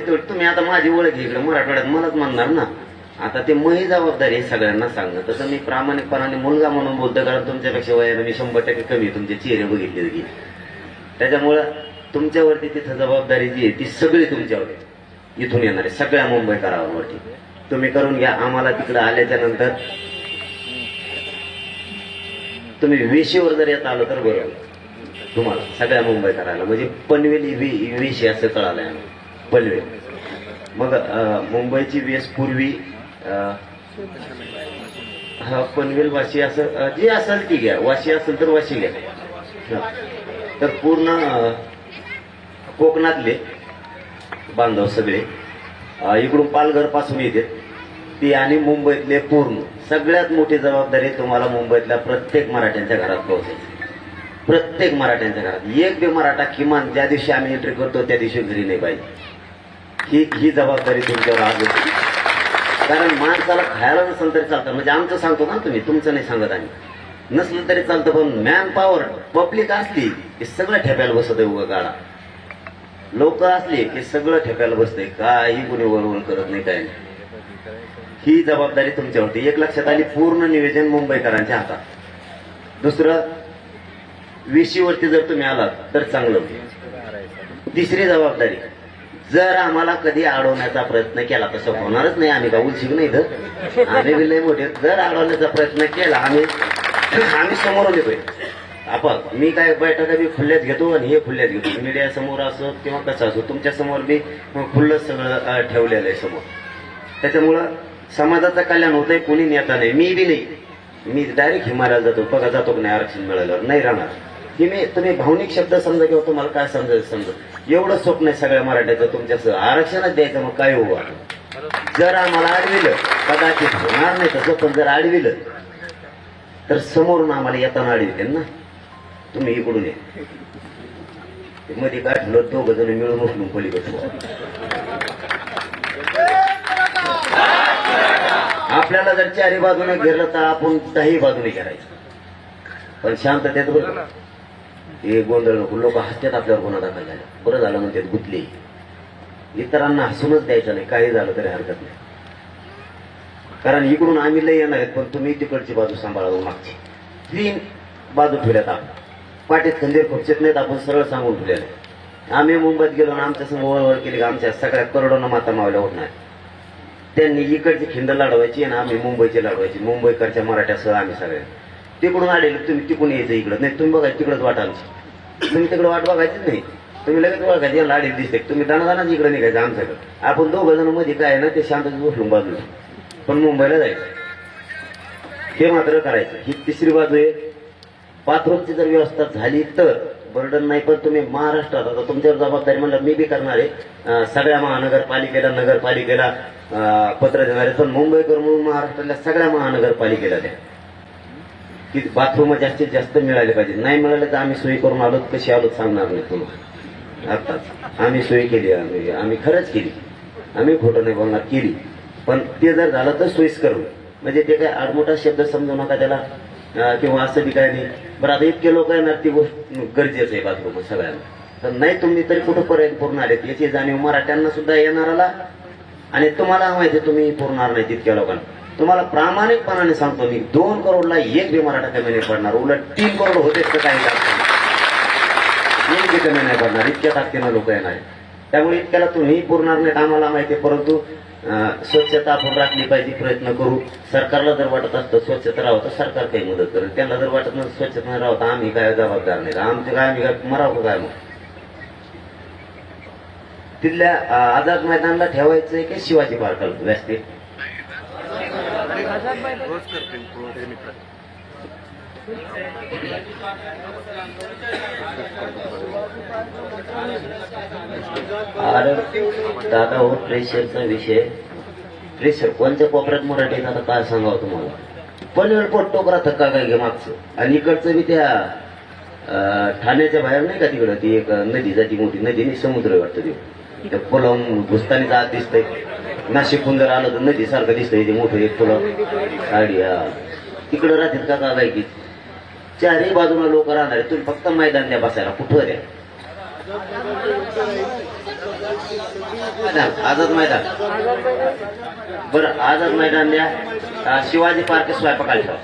ओळख तुम्ही आता माझी ओळख इकडे मराठवाड्यात मलाच म्हणणार ना. आता ते मही जबाबदारी आहे सगळ्यांना सांगणं. तसं मी प्रामाणिकपणाने मुलगा म्हणून बोलतो कारण तुमच्यापेक्षा वयाने मी शंभर टक्के कमी तुमचे चेहरे बघितले की. त्याच्यामुळं तुमच्यावरती तिथं जबाबदारी जी आहे ती सगळी तुमच्यावर आहे. इथून येणार आहे सगळ्या मुंबईकरांवरती तुम्ही करून घ्या आम्हाला तिकडे आल्याच्यानंतर तुम्ही वेशीवर जर येत आलो तर बरं. तुम्हाला सगळ्या मुंबईकराला म्हणजे पनवेली वी वेशी असं कळालं आहे पनवेल मग मुंबईची वेस पूर्वी हा पनवेल वाशी असं जे असेल ती घ्या. वाशी असेल तर वाशी घ्या. तर पूर्ण कोकणातले बांधव सगळे इकडून पालघरपासून येते ती आणि मुंबईतले पूर्ण सगळ्यात मोठी जबाबदारी तुम्हाला मुंबईतल्या प्रत्येक मराठ्यांच्या घरात पोहोचायची. प्रत्येक मराठ्यांच्या घरात. एक बी मराठा किमान ज्या दिवशी आम्ही एंट्री करतो त्या दिवशी घरी नाही पाहिजे. ही ही जबाबदारी तुमच्यावर आज होती. कारण माणसाला खायला नसेल तरी चालतं. म्हणजे आमचं सांगतो ना तुम्ही तुमचं नाही सांगत आम्ही. नसलं तरी चालतं पण मॅन पॉवर पब्लिक असली की सगळं ठेप्याला बसत आहे उगा गाडा. लोक असले की सगळं ठेप्याला बसतंय. काही कुणी वळवळ करत नाही काय नाही. ही जबाबदारी तुमच्यावरती. एक लक्षात आली पूर्ण नियोजन मुंबईकरांच्या हातात. दुसरं विशीवरती जर तुम्ही आलात तर चांगलं तिसरी जबाबदारी जर आम्हाला कधी अडवण्याचा प्रयत्न केला तसं होणारच नाही. आम्ही का उलशिक नाही तर आम्ही बी नाही मोठे. जर अडवण्याचा प्रयत्न केला आम्ही आम्ही समोरून येतोय आपण मी काय बैठका मी खुल्ल्यात घेतो आणि हे खुल्ल्यात घेतो. मीडिया समोर असो किंवा कसं असो तुमच्यासमोर मी खुल्लं सगळं ठेवलेलं आहे समोर. त्याच्यामुळं समाजाचं कल्याण होतंय कोणी नेता नाही. मी बी नाही. मी डायरेक्ट हिमालयाला जातो. बघा जातो की नाही? आरक्षण मिळाल्यावर. नाही राहणार. की मी तुम्ही भावनिक शब्द समजा किंवा तुम्हाला काय समजायचं समजा. एवढं स्वप्न आहे सगळ्या मराठ्याचं. तुमच्यास आरक्षणच द्यायचं मग काय होऊ जर आम्हाला अडविलं कदाचित होणार नाही तसं पण जर अडविलं तर समोरून आम्हाला येताना अडविते ना? तुम्ही इकडून ये. मध्ये गाठलो दोघ जण मिळून उचलून पलीकडे आपल्याला जर चारी बाजूने घेरलं तर आपण दही बाजूने घेरायचं. पण शांततेत बरं हे गोंधळ नको लोक हसतात आपल्यावर गुन्हा दाखल झाला. बरं झालं म्हणतात गुतले. इतरांना हसूनच द्यायचं नाही. काही झालं तरी हरकत नाही. कारण इकडून आम्ही लय येणार आहेत पण तुम्ही तिकडची बाजू सांभाळा मागची. तीन बाजू ठेवल्यात आपण. पाठीत खंदीर खुर्चीत नाहीत आपण सरळ सांगून ठेवलेलं आहे. आम्ही मुंबईत गेलो आणि आमच्यासमोर वळवळ केली की आमच्या सगळ्या करोडोनं माता मावल्या उठणार त्यांनी इकडची खिंड लढवायची आणि आम्ही मुंबईची लढवायची. मुंबईकडच्या मराठ्यासह आम्ही सगळे. तिकडून आलेले तुम्ही तिकडून यायचं इकडं. नाही तुम्ही बघा तिकडंच वाट तुम्ही तिकडं वाट बघायचीच नाही. तुम्ही लगेच ओळखायची याला आलेली दिसते. तुम्ही दानादानाच इकडे निघायचं आमच्याकडे. आपण दोघं जणमध्ये काय आहे ना ते शांत उठलून बाजूला. पण मुंबईला जायचं. हे मात्र करायचं. ही तिसरी बाजू आहे. बाथरूमची जर व्यवस्था झाली तर बर्डन नाही पण तुम्ही महाराष्ट्रात आता तुमच्यावर जबाबदारी म्हणलं मी बी करणार आहे. सगळ्या महानगरपालिकेला नगरपालिकेला पत्र देणार आहे. पण मुंबईकर म्हणून महाराष्ट्रातल्या सगळ्या महानगरपालिकेला द्या. की बाथरूम जास्तीत जास्त मिळाले पाहिजे. नाही मिळाले तर आम्ही सोयी करून आलो कशी आलो सांगणार नाही तुम्हाला. आत्ताच. आम्ही सोयी केली आम्ही आम्ही खरंच केली. आम्ही खोटं नाही बोलणार केली. पण ते जर झालं तर सोयीस्कर म्हणजे ते काय आडमोठा शब्द समजू नका त्याला किंवा असं बी काय नाही. बरं आता इतके लोक येणार ती गोष्ट गरजेचं आहे बाथरूम सगळ्यांना. तर नाही तुम्ही तरी कुठं पर्यंत पूर्ण आलेत याची जाणीव मराठ्यांना सुद्धा येणाराला. आणि तुम्हाला माहिती आहे तुम्ही पुरणार नाही तितक्या लोकांना. तुम्हाला प्रामाणिकपणाने सांगतो मी दोन करोडला एक बी मराठा कमी नाही पडणार उलट तीन करोड होतेच तर काही एक बी कमी नाही पडणार इतक्या ताकदीनं लोक येणार त्यामुळे इतक्याला तुम्ही पुरणार नाहीत आम्हाला माहिती परंतु स्वच्छता आपण राखली पाहिजे प्रयत्न करू. सरकारला जर वाटत असतं स्वच्छता राहतं तर सरकार काही मदत करेल. त्यांना जर वाटत नसतं स्वच्छता नाही राहावं आम्ही काय जबाबदार नाही आमचे काय आम्ही काय मरावं काय मग? तिथल्या आझाद मैदानला ठेवायचं की शिवाजी पार्कला? व्यासपीठ? अरे दादा हो प्रेशरचा विषय. प्रेशर कोणत्या कोपऱ्यात मराठीत आता काय सांगावं तुम्हाला? पनवेल पोट टोकरा थक्का काय घे मागचं. आणि इकडचं बी त्या अं, ठाण्याच्या बाहेर नाही का तिकडं ती एक नदी जाती मोठी नदी नाही समुद्र वाटतं ते त्या पुलावून घुसतानी जात दिसतंय. नाशिकहून जर आलं तर नदी सारखं दिसतंय ते मोठं एक तुला आडिया तिकडं राहतील का काय की? चारही बाजूला लोक राहणार तुम्ही फक्त मैदान द्या बसायला कुठं द्या? आझाद मैदान. बरं आझाद मैदान द्या. शिवाजी पार्क स्वयंपाकाला ठेवा.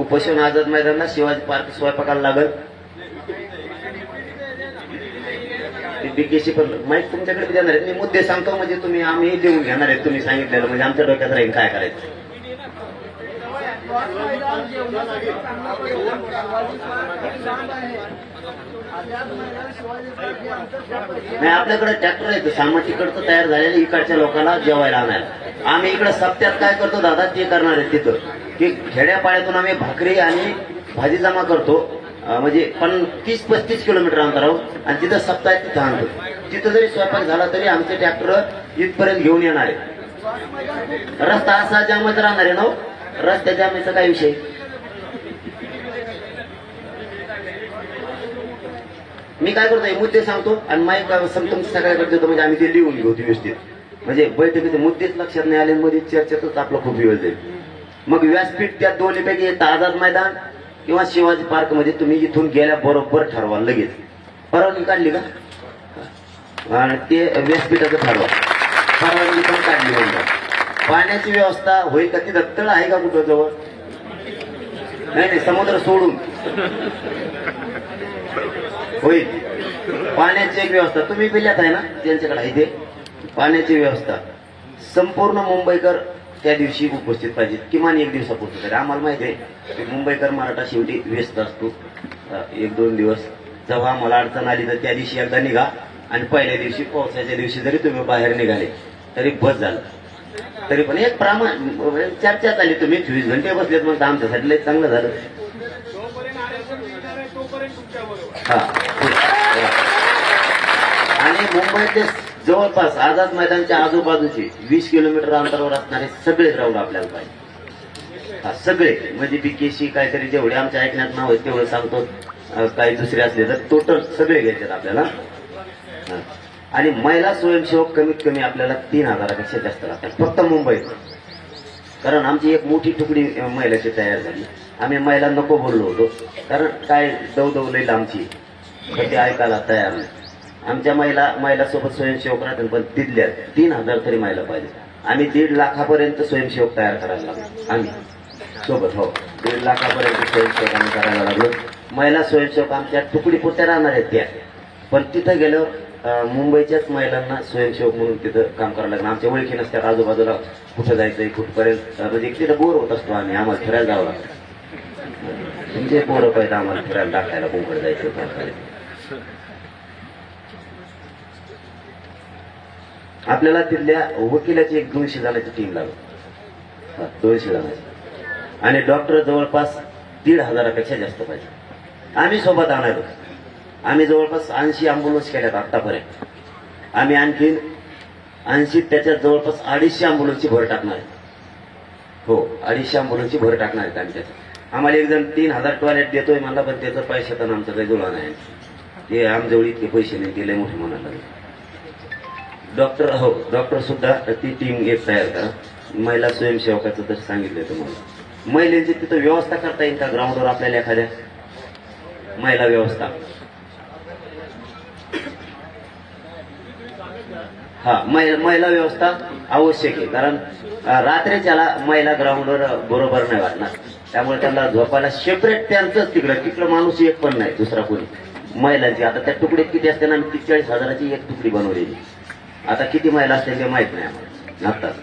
उपोषण आझाद मैदानला शिवाजी पार्क स्वयंपाकाला लागल? बीकेसी पण माहिती तुमच्याकडे देणार आहेत. मी मुद्दे सांगतो म्हणजे तुम्ही आम्ही लिहून घेणार आहेत तुम्ही सांगितलेलं. म्हणजे आमच्या डोक्यात राहील काय करायचं. नाही आपल्याकडे ट्रॅक्टर आहे सामान तिकडचं तयार झालेलं इकडच्या लोकांना जेवायला आणायला. आम्ही इकडे सप्त्यात काय करतो दादा ते करणार आहे तिथं. की खेड्यापाड्यातून आम्ही भाकरी आणि भाजी जमा करतो. म्हणजे पण तीस पस्तीस किलोमीटर अंतरावर. आणि तिथं सप्ताह तिथं आणतो. तिथं जरी स्वयंपाक झाला तरी आमचे ट्रॅक्टर इथपर्यंत घेऊन येणार आहे रस्ता असा जामच राहणार आहे ना हो? रस्त्या जामीचा काय विषय? मी काय करतो मुद्दे सांगतो आणि माईक समतून सगळ्याकडे देतो म्हणजे आम्ही ते लिहून घेऊ व्यवस्थित. म्हणजे बैठकीचे मुद्देच लक्षात नाही आले मध्ये चर्चेतच आपला खूप वेळ जाईल. मग व्यासपीठ त्या दोन्हीपैकी येतं आझाद मैदान किंवा शिवाजी पार्कमध्ये तुम्ही इथून गेल्या बरोबर ठरवा लगेच. परवानगी काढली का? आणि ते व्यासपीठाचं ठरवा. परवानगी पण काढली म्हणजे. पाण्याची व्यवस्था होईल का तिथं? तळ आहे का कुठं जवळ? नाही नाही समुद्र सोडून. होईल. पाण्याची एक व्यवस्था तुम्ही पिल्यात आहे ना? त्यांच्याकडे आहे ते. पाण्याची व्यवस्था. संपूर्ण मुंबईकर त्या दिवशी उपस्थित पाहिजेत. किमान एक दिवसापुरतं तरी. आम्हाला माहिती आहे की मुंबईकर मराठा शेवटी व्यस्त असतो. एक दोन दिवस. जेव्हा मला अडचण आली तर त्या दिवशी एकदा निघा आणि पहिल्या दिवशी पावसाच्या दिवशी जरी तुम्ही बाहेर निघाले तरी बस झालं. तरी पण एक प्रमाण म्हणजे चर्चा झाली. तुम्ही चोवीस घंटे बसलेत मग आमच्यासाठी लय चांगलं झालं. हा. आणि मुंबईतले जवळपास आझाद मैदानच्या आजूबाजूचे वीस किलोमीटर अंतरावर असणारे सगळे ग्राउंड आपल्याला पाहिजे. हा सगळे म्हणजे बीकेशी काहीतरी जेवढे आमच्या ऐकण्यात नाव आहेत तेवढं सांगतो. काही दुसरे असले तर टोटल सगळे घ्यायचे आपल्याला. आणि महिला स्वयंसेवक कमीत कमी आपल्याला तीन हजारापेक्षा जास्त लागतात. फक्त मुंबईत. कारण आमची एक मोठी तुकडी महिलाची तयार झाली. आम्ही महिला नको बोललो होतो. कारण काय दवदवलेलं आमची. कधी ते ऐकायला तयार नाही. आमच्या महिला महिलासोबत स्वयंसेवक राहतील पण तिथल्या तीन हजार तरी महिला पाहिजे. आम्ही दीड लाखापर्यंत स्वयंसेवक तयार करायला लागलो. आम्ही. सोबत हो. दीड लाखापर्यंत स्वयंसेवक आम्ही करायला लागलो. महिला स्वयंसेवक आमच्या तुकडी पुरत्या राहणार आहेत त्या. पण तिथं गेल्यावर मुंबईच्याच महिलांना स्वयंसेवक म्हणून तिथं काम करायला लागलं. आमच्या ओळखी नसतात आजूबाजूला कुठं जायचंय कुठपर्यंत म्हणजे तिथं बोर होत असतो आम्ही. आम्हाला फिरायला जावं लागतं. तुमचे पोरं पाहिजे आम्हाला फिरायला टाकायला कोणकडे जायचं काय करायचं आपल्याला तिथल्या वकिलाची एक दोनशे जणांची टीम लागत दोनशे जणांची आणि डॉक्टर जवळपास दीड हजारापेक्षा जास्त पाहिजे. आम्ही सोबत आणायलो आम्ही जवळपास ऐंशी अँब्युलन्स केल्यात आतापर्यंत. आम्ही आणखीन ऐंशी त्याच्यात जवळपास अडीचशे अँब्युलन्सची भर टाकणार आहे हो अडीचशे अँब्युलन्सची भर टाकणार आहेत आम्ही त्याच्यात. आम्हाला एक जण तीन हजार टॉयलेट देतोय म्हणला पण त्याचं पैसे तर आमचं काही जुळा नाही. ते आमजवळ इतके पैसे नाही दिले मोठे म्हणायला लागले. डॉक्टर हो डॉक्टर सुद्धा ती टीम एक तयार करा महिला स्वयंसेवकाचं तर सांगितलंय तुम्हाला. महिलेची तिथं व्यवस्था करता येईल का? ग्राउंडवर आपल्याला एखाद्या? महिला व्यवस्था. हा महिला व्यवस्था आवश्यक आहे. कारण रात्री रात्रीच्याला महिला ग्राउंडवर बरोबर नाही वाटणार. त्यामुळे त्यांना झोपायला सेपरेट त्यांचंच तिकडं. तिकडं माणूस एक पण नाही दुसरा कोणी. महिलांची. आता त्या तुकडीत किती असते ना आम्ही तीस हजाराची एक तुकडी बनवलेली. आता किती महिला असतील ते माहीत नाही आम्हाला. आत्ताच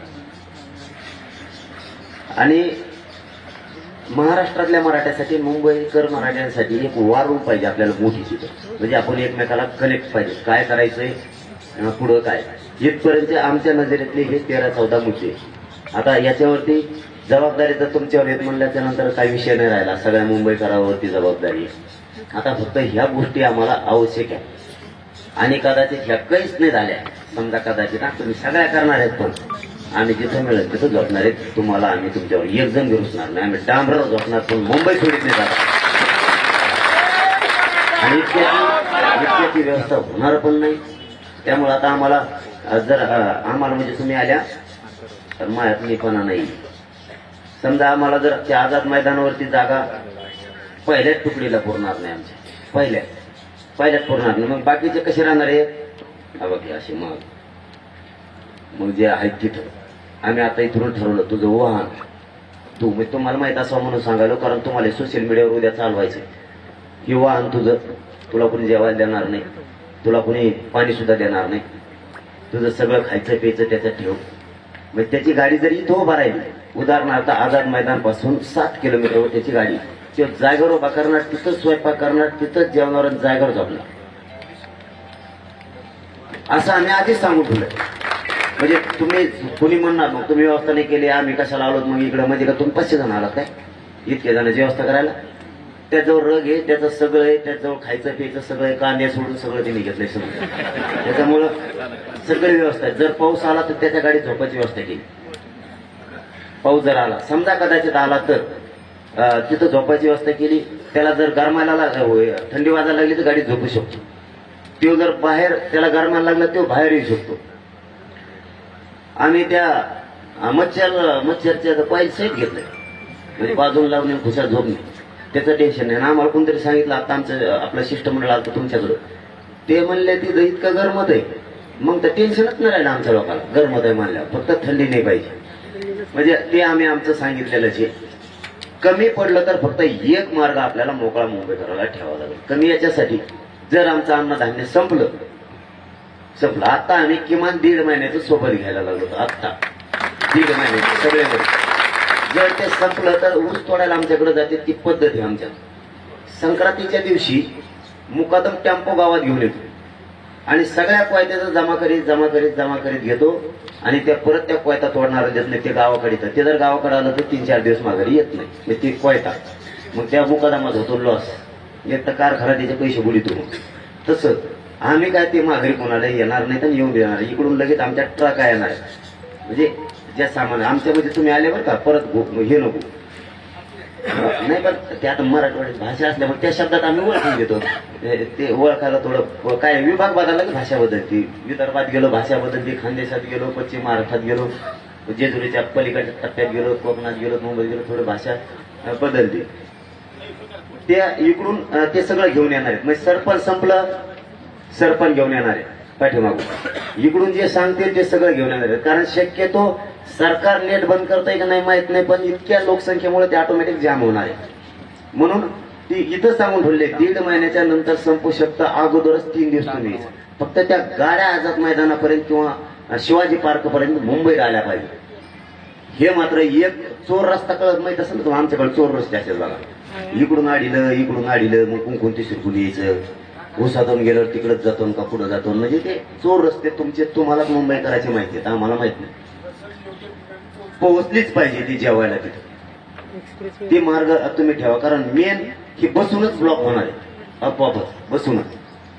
आणि महाराष्ट्रातल्या मराठ्यासाठी मुंबईकर मराठ्यांसाठी एक वारूम पाहिजे आपल्याला मोठी तिथं. म्हणजे आपण एकमेकाला कनेक्ट पाहिजे. काय करायचंय पुढं काय? इथपर्यंत आमच्या नजरेतले हे तेरा चौदा मुद्दे. आता याच्यावरती जबाबदारी तर तुमच्यावर येत म्हणल्याच्या नंतर काही विषय नाही राहिला. सगळ्या मुंबईकरावरती जबाबदारी आहे. आता फक्त ह्या गोष्टी आम्हाला आवश्यक आहे आणि कदाचित ह्या काहीच नाही झाल्या. समजा कदाचित तुम्ही सगळ्या करणार आहेत पण आम्ही जिथं मिळेल तिथं झोपणार आहेत. तुम्हाला आम्ही तुमच्यावर एक जण घुसणार नाही. आम्ही डांबर झोपणार पण मुंबई सोडित नाही जाणार आणि इतक्याची व्यवस्था होणार पण नाही. त्यामुळे आता आम्हाला जर आम्हाला म्हणजे तुम्ही आल्या तर माझ्यात नाही. समजा आम्हाला जर त्या आझाद मैदानावरती जागा पहिल्याच तुकडीला पुरणार नाही आमच्या पहिल्या पहिल्याच पुरणार नाही. मग बाकीचे कसे राहणार आहे हा असे मग. मग जे आहेत तिथं. आम्ही आता इथून ठरवलं तुझं वाहन. तू मी तुम्हाला माहीत असावं म्हणून सांगायलो कारण तुम्हाला सोशल मीडियावर उद्या चालवायचं हे वाहन तुझं तुला कोणी जेवायला देणार नाही. तुला कोणी पाणी सुद्धा देणार नाही. तुझं सगळं खायचं प्यायचं त्याचं ठेव. मग त्याची गाडी जरी इथं उभा राहील उदाहरणार्थ आझाद मैदानपासून सात किलोमीटरवर त्याची गाडी. किंवा जागेवर उभा करणार तिथं स्वयंपाक करणार तिथंच जेवणावर आणि जागेवर झोपणार. असं आम्ही आधीच सांगून ठेवलं म्हणजे तुम्ही कुणी म्हणणार मग तुम्ही व्यवस्था नाही केली आम्ही कशाला आलो मग इकडं म्हणजे का तुम्ही पाचशे जण आलात काय? इतके जणांची व्यवस्था करायला. त्याजवळ रग आहे त्याचं सगळं आहे त्याजवळ खायचं प्यायचं सगळं आहे सोडून सगळं त्यांनी घेतलंय सगळं. त्याच्यामुळं सगळी व्यवस्था आहे. जर पाऊस आला तर त्याच्या गाडीत झोपायची व्यवस्था केली. पाऊस जर आला समजा कदाचित आला तर तिथं झोपायची व्यवस्था केली त्याला जर गरमायला थंडी वाजायला लागली तर गाडीत झोपू शकतो. तो जर बाहेर त्याला गरमा लागला तो बाहेर येऊ शकतो आम्ही त्या मच्छर मच्छरच्या पाहिजे सेट घेतलंय. म्हणजे बाजून लावणे खुशात झोपणे त्याचं टेन्शन नाही. ना आम्हाला कोणतरी सांगितलं आता आमचं आपलं शिष्टमंडळ आलं तुमच्याकडं ते म्हणले तिथं इतकं गरमत आहे. मग तर टेन्शनच नाही राहिलं आमच्या लोकांना. गरमत आहे म्हणल्यावर फक्त थंडी नाही पाहिजे. म्हणजे ते आम्ही आमचं सांगितलेलं जे कमी पडलं तर फक्त एक मार्ग आपल्याला मोकळा मुंबई करायला ठेवावा लागेल. कमी याच्यासाठी जर आमचं अन्नधान्य संपलं संपलं. आता आम्ही किमान दीड महिन्याचं सोबत घ्यायला लागलो होतो आत्ता. दीड महिन्याचं सगळे जर ते संपलं तर ऊस तोडायला आमच्याकडे जाते ती पद्धत आहे आमच्या. संक्रांतीच्या दिवशी मुकादम टेम्पो गावात घेऊन येतो. आणि सगळ्या कोयत्याचा जमा करीत जमा करीत जमा करीत घेतो. आणि त्या परत त्या कोयता तोडणार देत नाही ते गावाकडे येतं ते जर गावाकडे आलं तर तीन चार दिवस माघारी येत नाही. म्हणजे ते कोयता. मग त्या मुकादमात होतो लॉस एक तर कारखाना त्याचे पैसे बुडितो तसं आम्ही काय ते माघारी कोणाला येणार नाही तर येऊन देणार इकडून लगेच आमच्या ट्रका येणार म्हणजे ज्या सामान आमच्यामध्ये तुम्ही आले बरं का परत हे नको. नाही पण ते आता मराठवाड्यात भाषा असल्यामुळे त्या शब्दात आम्ही ओळखून घेतो. ते- ओळखायला थोडं काय विभाग बदलला की भाषा बदलती? विदर्भात गेलो भाषा बदलली खानदेशात गेलो पश्चिम महाराष्ट्रात गेलो जेजुरीच्या पलीकडच्या टप्प्यात गेलो कोकणात गेलो मुंबईत गेलो थोडी भाषा बदलली. त्या इकडून ते सगळं घेऊन येणार आहेत. म्हणजे सरपण संपलं सरपण घेऊन येणार आहे पाठीमागून. इकडून जे सांगतील ते सगळं घेऊन येणार आहेत. कारण शक्यतो सरकार नेट बंद करतंय का नाही माहीत नाही पण इतक्या लोकसंख्येमुळे ते ऑटोमॅटिक जाम होणार आहे म्हणून ती इथं सांगून ठेवले दीड महिन्याच्या नंतर संपू शकतं अगोदरच तीन दिवस तुम्ही फक्त त्या गाड्या आझाद मैदानापर्यंत किंवा शिवाजी पार्क पर्यंत मुंबईत आल्या पाहिजे. हे मात्र एक चोर रस्ता कळत माहीत असेल ना तुम्हाला, आमच्याकडे चोर रस्ते असेल बघा. इकडून आडिलं इकडून आडिलं मग कोण कोणती शिरकून यायचं? उसातून गेलं तिकडच जातो का पुढे जातो? म्हणजे ते चोर रस्ते तुमचे तुम्हाला मुंबई करायची माहिती आहेत आम्हाला माहीत नाही. पोहोचलीच पाहिजे ती जेवायला तिथे. ती मार्ग तुम्ही ठेवा कारण मेन ही बसूनच ब्लॉक होणार आहे. आपोआपच बसूनच.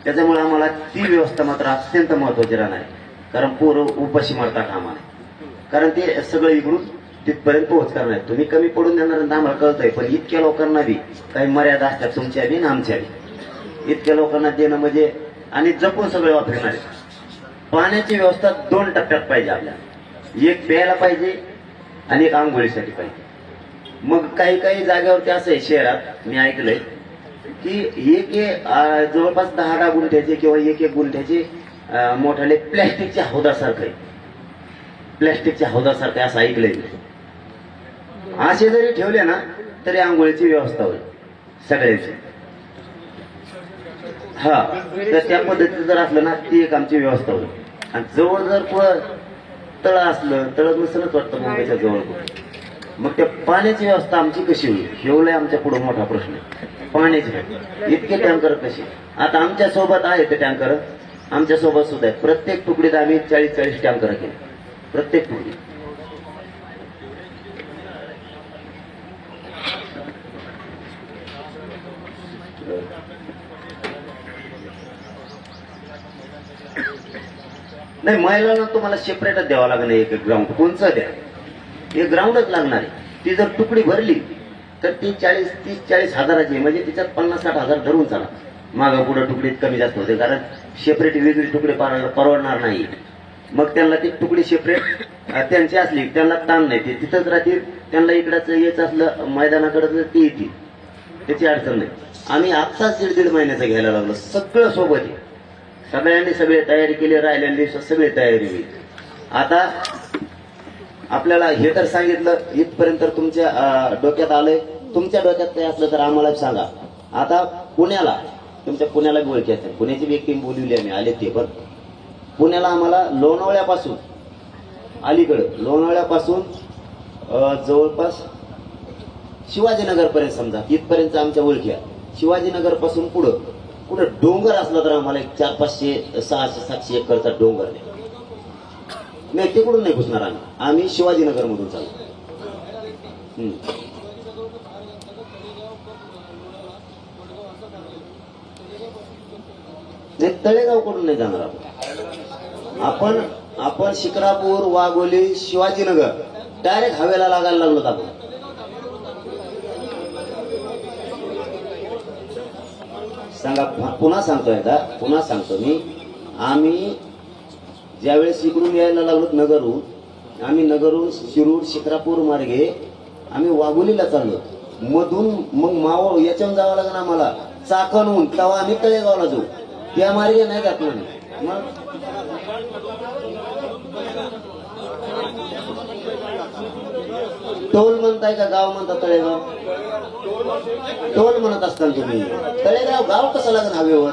त्याच्यामुळे आम्हाला ती व्यवस्था मात्र अत्यंत महत्वाची राहणार आहे. कारण पोरं उपाशी मारता कामा नये कारण ते सगळं इकडून तिथपर्यंत पोहोच करणार तुम्ही कमी पडून देणार आणि आम्हाला कळतंय. पण इतक्या लोकांना बी काही मर्यादा असतात तुमच्या बी ना आमच्या बी. इतक्या लोकांना देणं म्हणजे आणि जपून सगळे वापरणार आहे पाण्याची व्यवस्था दोन टप्प्यात पाहिजे आपल्याला. एक प्यायला पाहिजे आणि एक आंघोळीसाठी पाहिजे. मग काही काही जागेवरती असं आहे शहरात मी ऐकलंय की एक एक जवळपास दहा दहा गुंठ्याचे किंवा एक एक गुंठ्याचे मोठाले प्लॅस्टिकच्या हौदासारखं आहे. प्लॅस्टिकच्या हौदासारखं असं ऐकलंय मी. असे जरी ठेवले ना तरी आंघोळीची व्यवस्था होईल. सगळ्याची. हा तर त्या पद्धतीचं जर असलं ना ती एक आमची व्यवस्था होईल. आणि जवळ जर तळ असलं तळ नसलंच वाटतं मुंबईच्या जवळ मग त्या पाण्याची व्यवस्था आमची कशी होईल? हेवलाय आमच्या पुढे मोठा प्रश्न आहे. पाण्याची इतके टँकर कसे? आता आमच्यासोबत आहे ते टँकर. आमच्यासोबत सुद्धा आहेत. प्रत्येक तुकडीत आम्ही चाळीस चाळीस टँकर केले. प्रत्येक तुकडीत. नाही महिलांना तुम्हाला सेपरेटच द्यावा लागणार एक ग्राउंड कोणचं द्या? एक ग्राउंडच लागणार आहे. ती जर तुकडी भरली तर ती चाळीस तीस चाळीस हजाराची म्हणजे तिच्यात पन्नास साठ हजार धरून चाला. मागं पुढं तुकडीत कमी जास्त होते कारण सेपरेट वेगळी तुकडे परवडणार नाही. मग त्यांना ती तुकडी सेपरेट त्यांची असली त्यांना ताण नाही. ते तिथंच राहतील त्यांना इकडंच यायचं असलं मैदानाकडं ती ते येतील. त्याची अडचण नाही. आम्ही आत्ताच दीड दीड महिन्याचं घ्यायला लागलो. सगळं सोबत आहे. सगळ्यांनी सगळी तयारी केली राहिलेल्या दिवसात सगळी तयारी होईल. आता आपल्याला हे तर सांगितलं इथपर्यंत तुमच्या डोक्यात आलंय. तुमच्या डोक्यात काही असलं तर आम्हाला सांगा. आता पुण्याला तुमच्या पुण्याला ओळखी असेल पुण्याची व्यक्ती बोलवली आम्ही आले ते पण. पुण्याला आम्हाला लोणावळ्यापासून अलीकडं लोणावळ्यापासून जवळपास शिवाजीनगर पर्यंत समजा इथपर्यंत आमच्या ओळखी शिवाजीनगरपासून पुढं कुठं डोंगर असला तर आम्हाला एक चार पाचशे सहाशे सातशे एकरचा डोंगर नाही. नाही तिकडून नाही घुसणार आम्ही. आम्ही शिवाजीनगर मधून चालू हम्म. नाही तळेगावकडून नाही जाणार आपण. आपण आपण शिक्रापूर वाघोली शिवाजीनगर डायरेक्ट हवेला लागायला लागलो आपण. सांगा पुन्हा सांगतो एकदा पुन्हा सांगतो मी. आम्ही ज्यावेळेस इकडून यायला लागलो नगरहून आम्ही नगरहून शिरूर शिक्रापूर मार्गे आम्ही वाघोलीला चाललो. मधून मग मावळ याच्यावर जावं लागेल आम्हाला. चाकणहून तेव्हा आम्ही तळेगावला जाऊ. त्या मार्गे नाही जात मग टोल म्हणताय का गाव म्हणता तळेगाव टोल म्हणत असताल तुम्ही तळेगाव गाव कसं लागेल हवेवर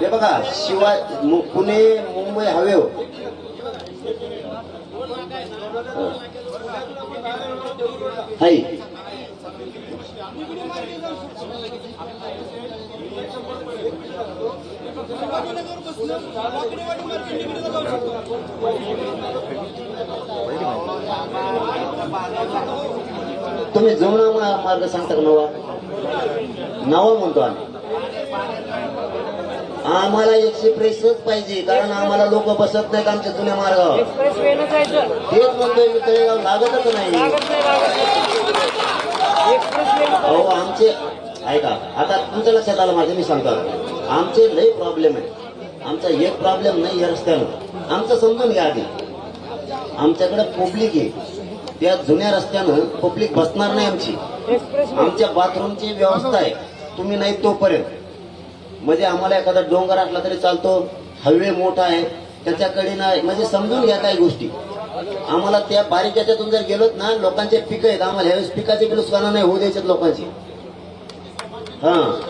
हे बघा शिवाय मु- पुणे मुंबई हवेवर हाय तुम्ही जुना मार्ग सांगता का नवा? नवा म्हणतो आम्ही. आम्हाला एक्सप्रेसच पाहिजे कारण आम्हाला लोक बसत नाहीत आमच्या जुन्या मार्गावर तेच म्हणतोय मी तळेगाव लागतच नाही. अहो आमचे ऐका आता तुमच्या लक्षात आलं माझे मी सांगतो. आमचे लय प्रॉब्लेम आहे आमचा एक प्रॉब्लेम नाही या रस्त्यानं आमचं समजून घ्या आधी. आमच्याकडे पब्लिक आहे. त्या जुन्या रस्त्यानं पब्लिक बसणार नाही आमची. आमच्या बाथरूमची व्यवस्था आहे. तुम्ही नाही तोपर्यंत. म्हणजे आम्हाला एखादा डोंगर असला तरी चालतो. हवे मोठा आहे. त्याच्याकडे नाही. म्हणजे समजून घ्या काही गोष्टी. आम्हाला त्या बारीक याच्यातून जर गेलोत ना लोकांचे पिकं आहेत. आम्हाला ह्यावेळेस पिकाचे बी नुकसानं नाही होऊ द्यायचे लोकांची. हा.